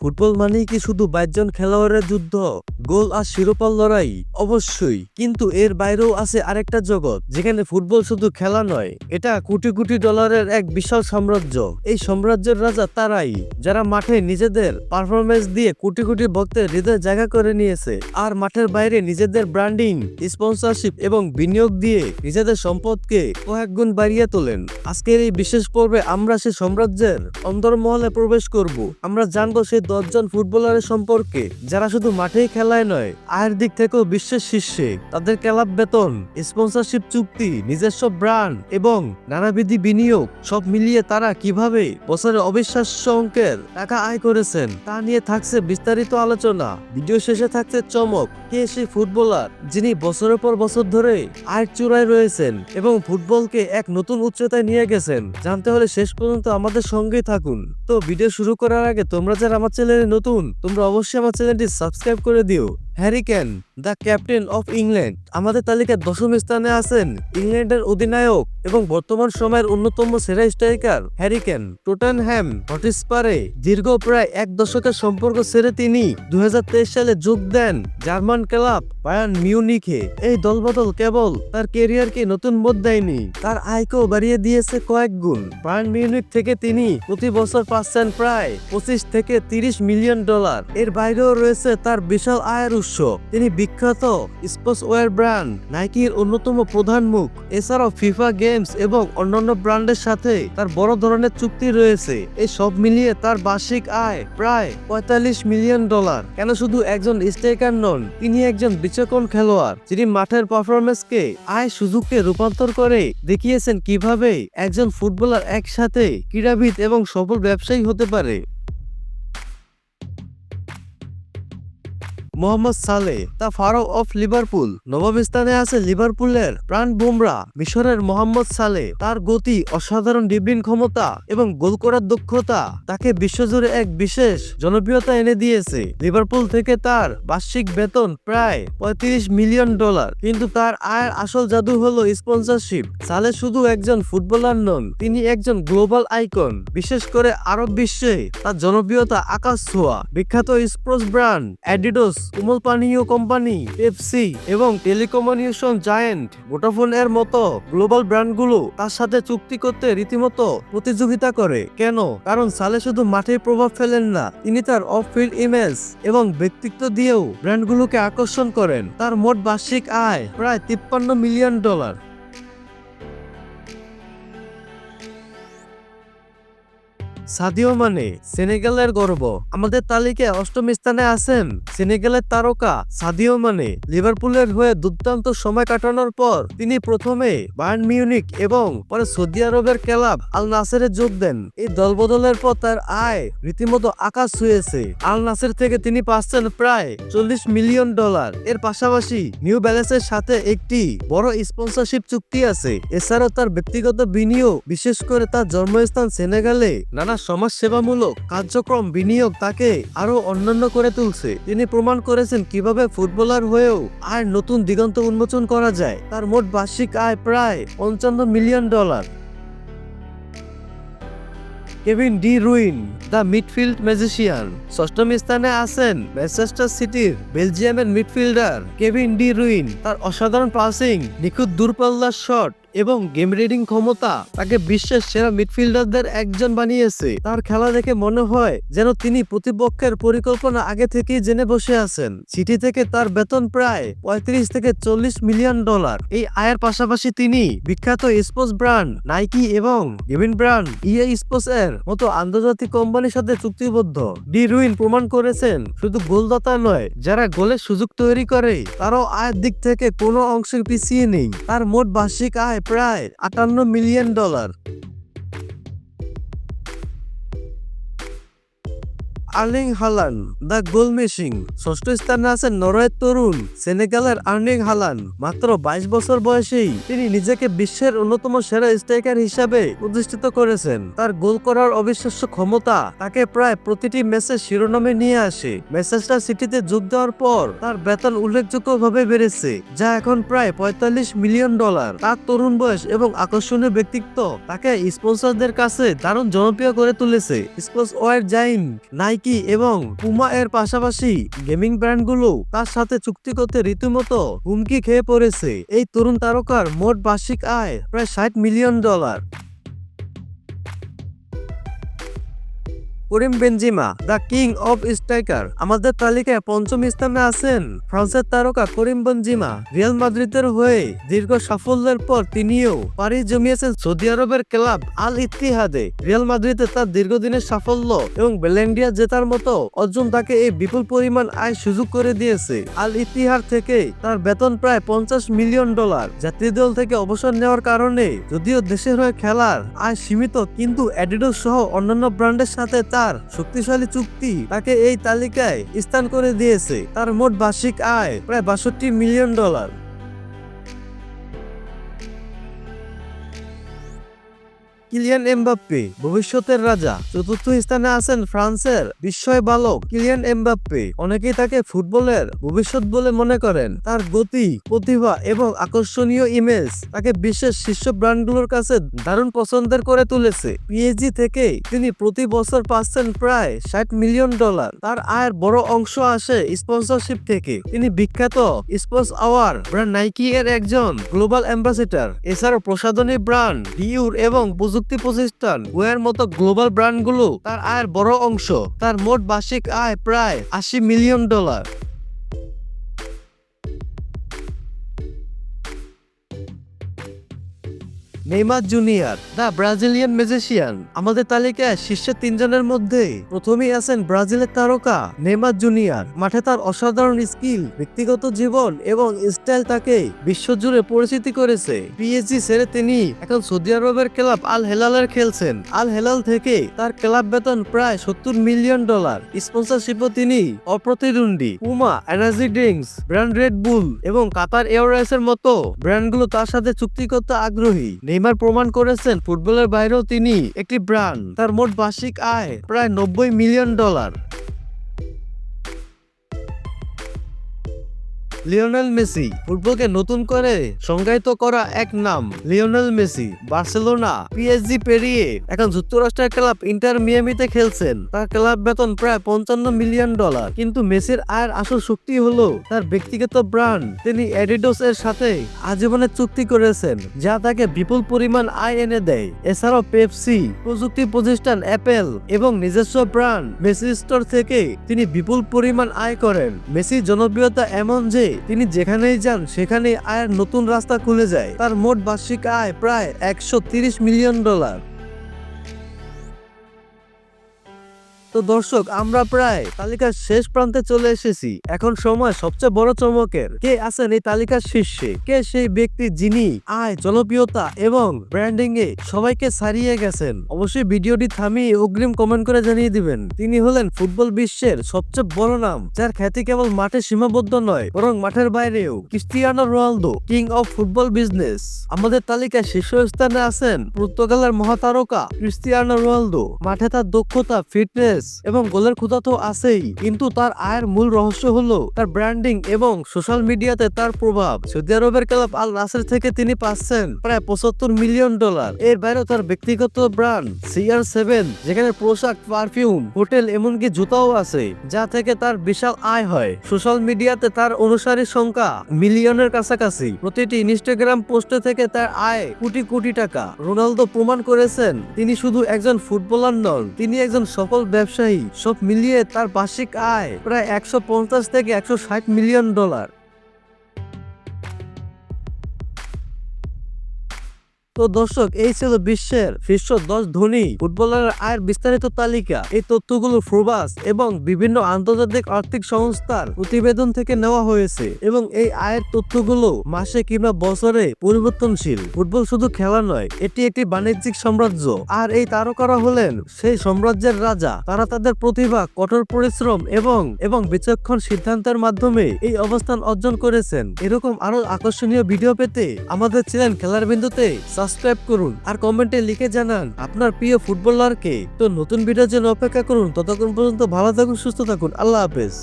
Football মানেই কি শুধু বাইশজন খেলোয়াড়ের যুদ্ধ? গোল আর শিরোপার লড়াই? অবশ্যই। কিন্তু এর বাইরেও আছে আরেকটা জগৎ, যেখানে ফুটবল শুধু খেলা নয়, এটা কোটি কোটি ডলারের এক বিশাল সাম্রাজ্য। এই সাম্রাজ্যের রাজা তারাই, যারা মাঠে নিজেদের পারফরমেন্স দিয়ে কোটি কোটি ভক্তের হৃদয় জায়গা করে নিয়েছে। আর মাঠের বাইরে নিজেদের ব্র্যান্ডিং স্পন্সরশিপ এবং বিনিয়োগ দিয়ে নিজেদের সম্পদকে কয়েক গুণ বাড়িয়ে তোলেন। আজকের এই বিশেষ পর্বে আমরা সেই সাম্রাজ্যের অন্তর্মহলে প্রবেশ করব। আমরা জানব সেই দশজন ফুটবলারের সম্পর্কে, যারা শুধু মাঠেই খেলায় নয়, আয়ের দিক থেকেও বিশ্বের শীর্ষে, তাদের ক্লাব বেতন, স্পন্সরশিপ চুক্তি, নিজস্ব ব্র্যান্ড এবং নানাবিধি বিনিয়োগ, সব মিলিয়ে তারা কীভাবে বছরে অবিশ্বাস্য অঙ্কের টাকা আয় করেছেন, তা নিয়ে থাকছে বিস্তারিত আলোচনা। ভিডিও শেষে থাকছে চমক, কে সেই ফুটবলার, যিনি বছরের পর বছর ধরে আয়ের চূড়ায় রয়েছেন এবং ফুটবলকে এক নতুন উচ্চতায় নিয়ে গেছেন, জানতে হলে শেষ পর্যন্ত আমাদের সঙ্গেই থাকুন। তো ভিডিও শুরু করার আগে তোমরা যারা আমার চ্যানেলে নতুন তোমরা অবশ্যই আমার চ্যানেলটি সাবস্ক্রাইব করে দিও। Harry Kane, the captain of England. আমাদের তালিকার দশম স্থানে আছেন ইংল্যান্ডের অধিনায়ক এবং বর্তমান সময়ের অন্যতম সেরা স্ট্রাইকার হ্যারিকেন। টোটেনহ্যাম হটস্পারে দীর্ঘ প্রায় এক দশকের সম্পর্ক ছেড়ে তিনি দুই সালে যোগ দেন জার্মান ক্লাব বায়ান মিউনিখে। এই দলবদল কেবল তার কেরিয়ারকে নতুন বোধ দেয়নি, তার আয়কেও বাড়িয়ে দিয়েছে কয়েক গুণ। বায়ান মিউনিক থেকে তিনি প্রতি বছর পাচ্ছেন প্রায় পঁচিশ থেকে তিরিশ মিলিয়ন ডলার। এর বাইরেও রয়েছে তার বিশাল আয়ের উৎস তিনি বিখ্যাত স্পোর্টস ওয়্যার ব্র্যান্ড, নাইকির অন্যতম প্রধান মুখ। এছাড়াও ফিফা গেমস এবং অন্যান্য ব্র্যান্ডের সাথে তার বড় ধরনের চুক্তি রয়েছে। এই সব মিলিয়ে তার বার্ষিক আয় প্রায় পঁয়তাল্লিশ মিলিয়ন ডলার। কেন শুধু একজন স্ট্রাইকার নন, তিনি একজন বিচক্ষণ খেলোয়াড়, যিনি মাঠের পারফরমেন্সকে আয় সুযোগকে রূপান্তর করে দেখিয়েছেন কীভাবে একজন ফুটবলার একসাথে ক্রীড়াবিদ এবং সফল ব্যবসায়ী হতে পারে। মোহাম্মদ সালে দা ফারো অফ লিভারপুল। নবম স্থানে আছে লিভারপুলের প্রাণ বুমরা, মিশরের মোহাম্মদ সালে তার গতি, অসাধারণ ডিব্লিং ক্ষমতা এবং গোল করার দক্ষতা, তাকে বিশ্বজুড়ে এক বিশেষ জনপ্রিয়তা এনে দিয়েছে। লিভারপুল থেকে তার বার্ষিক বেতন প্রায় পঁয়ত্রিশ মিলিয়ন ডলার, কিন্তু তার আয়ের আসল জাদু হলো স্পন্সরশিপ সালে শুধু একজন ফুটবলার নন, তিনি একজন গ্লোবাল আইকন। বিশেষ করে আরব বিশ্বে তার জনপ্রিয়তা আকাশ ছোঁয়া। বিখ্যাত স্পোর্টস ব্র্যান্ড অ্যাডিডোস কোমল পানীয় কোম্পানি, পেপসি এবং টেলিকমিউনিকেশন জায়েন্ট ভোটাফোন এর মতো গ্লোবাল ব্র্যান্ডগুলো তার সাথে চুক্তি করতে রীতিমতো প্রতিযোগিতা করে। কেন? কারণ সালে শুধু মাঠে প্রভাব ফেলেন না, তিনি তার অফ ফিল্ড ইমেজ এবং ব্যক্তিত্ব দিয়েও ব্র্যান্ডগুলোকে আকর্ষণ করেন। তার মোট বার্ষিক আয় প্রায় তিপ্পান্ন মিলিয়ন ডলার। সাদিও মানে সেনেগালের গর্ব। আমাদের তালিকায় অষ্টম স্থানে আছেন সেনেগালের তারকা সাদিও মানে। লিভারপুলের হয়ে দুর্দান্ত সময় কাটানোর পর তিনি প্রথমে বায়ার্ন মিউনিক এবং পরে সৌদি আরবের ক্লাব আল নাসেরে যোগ দেন। এই দলবদলের পর তার আয় রীতিমতো আকাশ ছুঁয়েছে। আল নাসের থেকে তিনি পাচ্ছেন প্রায় চল্লিশ মিলিয়ন ডলার। এর পাশাপাশি নিউ ব্যালেন্সের সাথে একটি বড় স্পন্সরশিপ চুক্তি আছে। এছাড়াও তার ব্যক্তিগত বিনিয়োগ, বিশেষ করে তার জন্মস্থান সেনেগালে নানা সমাজসেবামূলক কার্যক্রম বিনিয়োগ তাকে আরও অন্যান্য করে তুলছে। তিনি প্রমাণ করেছেন কীভাবে ফুটবলার হয়েও আর নতুন দিগন্ত উন্মোচন করা যায়। তার মোট বার্ষিক আয় প্রায় পঞ্চান্ন million dollar. Kevin de Bruyne, the midfield magician. ষষ্ঠম স্থানে আছেন ম্যানচেস্টার সিটির বেলজিয়ামের মিডফিল্ডার কেভিন ডি রুইন। তার অসাধারণ পাসিং, নিখুঁত দূরপাল্লার শট এবং গেম রিডিং ক্ষমতা তাকে বিশ্বের সেরা মিডফিল্ডারদের একজন বানিয়েছে। তার খেলা দেখে মনে হয় যেন তিনি প্রতিপক্ষের পরিকল্পনা আগে থেকেই জেনে বসে আছেন। সিটি থেকে তার বেতন প্রায় পঁয়ত্রিশ থেকে চল্লিশ মিলিয়ন ডলার। এই আয়ের পাশাপাশি তিনি বিখ্যাত স্পোর্টস ব্র্যান্ড নাইকি এবং গেমিং ব্র্যান্ড ইএ স্পোর্টস এর মতো আন্তর্জাতিক কোম্পানির সাথে চুক্তিবদ্ধ। ডি রুইন প্রমাণ করেছেন, শুধু গোলদাতা নয়, যারা গোলের সুযোগ তৈরি করে, তারাও আয়ের দিক থেকে কোনো অংশে পিছিয়ে নেই। তার মোট বার্ষিক আয় প্রায় আটান্ন million dollar. Erling Haaland the goal machine ষষ্ঠ স্থানে আছেন নরওয়ের তরুণ সেনেগালের আর্নিং হালান মাত্র বাইশ বছর বয়সেই। তিনি নিজেকে বিশ্বের অন্যতম সেরা স্ট্রাইকার হিসাবে প্রতিষ্ঠিত করেছেন। তার গোল করার অবিশ্বাস্য ক্ষমতা তাকে প্রায় প্রতিটি ম্যাচের শিরোনামে নিয়ে আসে। ম্যানচেস্টার সিটিতে যোগ দেওয়ার পর তার বেতন উল্লেখযোগ্যভাবে বেড়েছে, যা এখন প্রায় পঁয়তাল্লিশ মিলিয়ন ডলার। তার তরুণ বয়স এবং আকর্ষণীয় ব্যক্তিত্ব তাকে স্পন্সরদের কাছে দারুণ জনপ্রিয় করে তুলেছে। Sportswear giant Nike Nike এবং পুমা এর পাশাপাশি গেমিং ব্র্যান্ডগুলো তার সাথে চুক্তি করতে রীতিমতো হুমকি খেয়ে পড়েছে। এই তরুণ তারকার মোট বার্ষিক আয় প্রায় ষাট million dollar. Karim Benzema, the king of striker. আমাদের তালিকায় পঞ্চম স্থানে আছেন ফ্রান্সের তারকা করিম বেনজিমা। রিয়াল মাদ্রিদের হয়ে দীর্ঘ সাফল্যের পর তিনিও পাড়ি জমিয়েছেন সৌদি আরবের ক্লাব আল ইত্তিহাদে। রিয়াল মাদ্রিদে তার দীর্ঘদিনের সাফল্য এবং বেলেন্ডিয়া জেতার মতো অর্জন তাকে এই বিপুল পরিমাণ আয় সুযোগ করে দিয়েছে। আল ইতিহার থেকে তার বেতন প্রায় পঞ্চাশ মিলিয়ন ডলার। জাতীয় দল থেকে অবসর নেওয়ার কারণে যদিও দেশের হয়ে খেলার আয় সীমিত, কিন্তু অ্যাডিডাস সহ অন্যান্য ব্র্যান্ডের সাথে তার শক্তিশালী চুক্তি তাকে এই তালিকায় স্থান করে দিয়েছে। তার মোট বার্ষিক আয় প্রায় বাষট্টি মিলিয়ন ডলার। Kylian Mbappe. ভবিষ্যতের রাজা। চতুর্থ স্থানে আছেন ফ্রান্সের বিস্ময় বালক কিলিয়ান এমবাপ্পে। অনেকেই তাকে ফুটবলের ভবিষ্যৎ বলে মনে করেন। তার গতি, প্রতিভা এবং আকর্ষণীয় ইমেজ তাকে বিশ্বের শীর্ষ ব্র্যান্ডগুলোর কাছে দারুণ পছন্দের করে তুলেছে। পিএসজি থেকে তিনি প্রতি বছর পাচ্ছেন প্রায় ষাট মিলিয়ন ডলার। তার আয়ের বড় অংশ আসে স্পন্সরশিপ থেকে। তিনি বিখ্যাত স্পোর্টস আওয়ার ব্র্যান্ড নাইকি এর একজন গ্লোবাল অ্যাম্বাসেডার এছাড়াও প্রসাধনী ব্র্যান্ড ডিউর এবং প্রযুক্তি প্রতিষ্ঠান ওয়ের মতো গ্লোবাল ব্র্যান্ডগুলো তার আয়ের বড় অংশ। তার মোট বার্ষিক আয় প্রায় আশি million dollar. Neymar junior the Brazilian magician. আমাদের তালিকায় শীর্ষে তিনজনের মধ্যে প্রথমেই আছেন ব্রাজিলের তারকা নেইমার জুনিয়র। মাঠে তার অসাধারণ স্কিল, ব্যক্তিগত জীবন এবং স্টাইল তাকে বিশ্বজুড়ে পরিচিতি করেছে। পিএসজি ছেড়ে তিনি এখন সৌদি আরবের ক্লাব আল হেলালের খেলছেন। আল হেলাল থেকে তার ক্লাব বেতন প্রায় সত্তর মিলিয়ন ডলার। স্পন্সরশিপও তিনি অপ্রতিদ্বন্দ্বী। Uma energy drinks, brand Red Bull এবং কাতার এয়ারলাইন্সের মতো ব্র্যান্ডগুলো তার সাথে চুক্তি করতে আগ্রহী। নেইমার প্রমাণ করেছেন, ফুটবলের বাইরেও তিনি একটি ব্রান্ড তার মোট বার্ষিক আয় প্রায় নব্বই মিলিয়ন ডলার। লিওনেল মেসি ফুটবলকে নতুন করে সংজ্ঞায়িত করা এক নাম। লিওনেল মেসি, বার্সেলোনা, পিএসজি পেরিয়ে এখন যুক্তরাষ্ট্রের ক্লাব ইন্টার মিয়ামিতে খেলছেন। তার ক্লাব বেতন প্রায় পঞ্চান্ন মিলিয়ন ডলার। কিন্তু মেসির আয়ের আসল শক্তি হলো তার ব্যক্তিগত ব্র্যান্ড। তিনি অ্যাডিডোস এর সাথে আজীবনের চুক্তি করেছেন, যা তাকে বিপুল পরিমাণ আয় এনে দেয়। এছাড়াও পেপসি, প্রযুক্তি প্রতিষ্ঠান অ্যাপেল এবং নিজস্ব ব্র্যান্ড মেসি স্টোর থেকে তিনি বিপুল পরিমাণ আয় করেন। মেসির জনপ্রিয়তা এমন যে তিনি যেখানেই যান, সেখানেই আয়ের নতুন রাস্তা খুলে যায়। তার মোট বার্ষিক আয় প্রায় একশো মিলিয়ন ডলার। তো দর্শক, আমরা প্রায় তালিকার শেষ প্রান্তে চলে এসেছি। এখন সময় সবচেয়ে বড় চমকের। কে আছেন এই তালিকার শীর্ষে? কে সেই ব্যক্তি যিনি আয়, জনপ্রিয়তা এবং ব্র্যান্ডিং এ সবাইকে ছাড়িয়ে গেছেন? অবশ্যই ভিডিওটি থামিয়ে অগ্রিম কমেন্ট করে জানিয়ে দিবেন। তিনি হলেন ফুটবল বিশ্বের সবচেয়ে বড় নাম, যার খ্যাতি কেবল মাঠে সীমাবদ্ধ নয়, বরং মাঠের বাইরেও। Cristiano Ronaldo, king of football business. আমাদের তালিকায় শীর্ষস্থানে আছেন পর্তুগালের মহাতারকা ক্রিস্টিয়ানো রোনালদো। মাঠে তার দক্ষতা, ফিটনেস এবং গোলের ক্ষুধা তো আছেই, কিন্তু তার আয়ের মূল রহস্য হলো তার ব্র্যান্ডিং এবং সোশ্যাল মিডিয়াতে তার প্রভাব। সৌদি আরবের ক্লাব আল নাসের থেকে তিনি পাচ্ছেন প্রায় পঁচাত্তর মিলিয়ন ডলার। এর বাইরেও তার ব্যক্তিগত ব্র্যান্ড সিআর সেভেন যেখানে পোশাক পারফিউম হোটেল এমনকি জুতাও আছে, যা থেকে তার বিশাল আয় হয়। সোশ্যাল মিডিয়াতে তার অনুসারীর সংখ্যা মিলিয়নের কাছাকাছি। প্রতিটি ইনস্টাগ্রাম পোস্টে থেকে তার আয় কোটি কোটি টাকা। রোনালদো প্রমাণ করেছেন, তিনি শুধু একজন ফুটবলার নন, তিনি একজন সফল ব্যবসায়ী সব মিলিয়ে তার বার্ষিক আয় প্রায় একশো পঞ্চাশ থেকে একশো ষাট মিলিয়ন ডলার। তো দর্শক, এই ছিল বিশ্বের শীর্ষ দশ ধনী ফুটবলারের আয়ের বিস্তারিত তালিকা। এই তথ্যগুলো ফোরবাস এবং বিভিন্ন আন্তর্জাতিক আর্থিক সংস্থার প্রতিবেদন থেকে নেওয়া হয়েছে এবং এই আয়ের তথ্যগুলো মাসে কিংবা বছরে পরিবর্তনশীল। ফুটবল শুধু খেলা নয়, এটি একটি বাণিজ্যিক সাম্রাজ্য। আর এই তারকারা হলেন সেই সাম্রাজ্যের রাজা। তারা তাদের প্রতিভা, কঠোর পরিশ্রম এবং এবং বিচক্ষণ সিদ্ধান্তের মাধ্যমে এই অবস্থান অর্জন করেছেন। এরকম আরও আকর্ষণীয় ভিডিও পেতে আমাদের ছিলেন খেলার বিন্দুতে সাবস্ক্রাইব করুন আর কমেন্টে লিখে জানান আপনার প্রিয় ফুটবলারকে তো নতুন ভিডিওর জন্য অপেক্ষা করুন। ততক্ষণ পর্যন্ত ভালো থাকুন, সুস্থ থাকুন। আল্লাহ হাফেজ।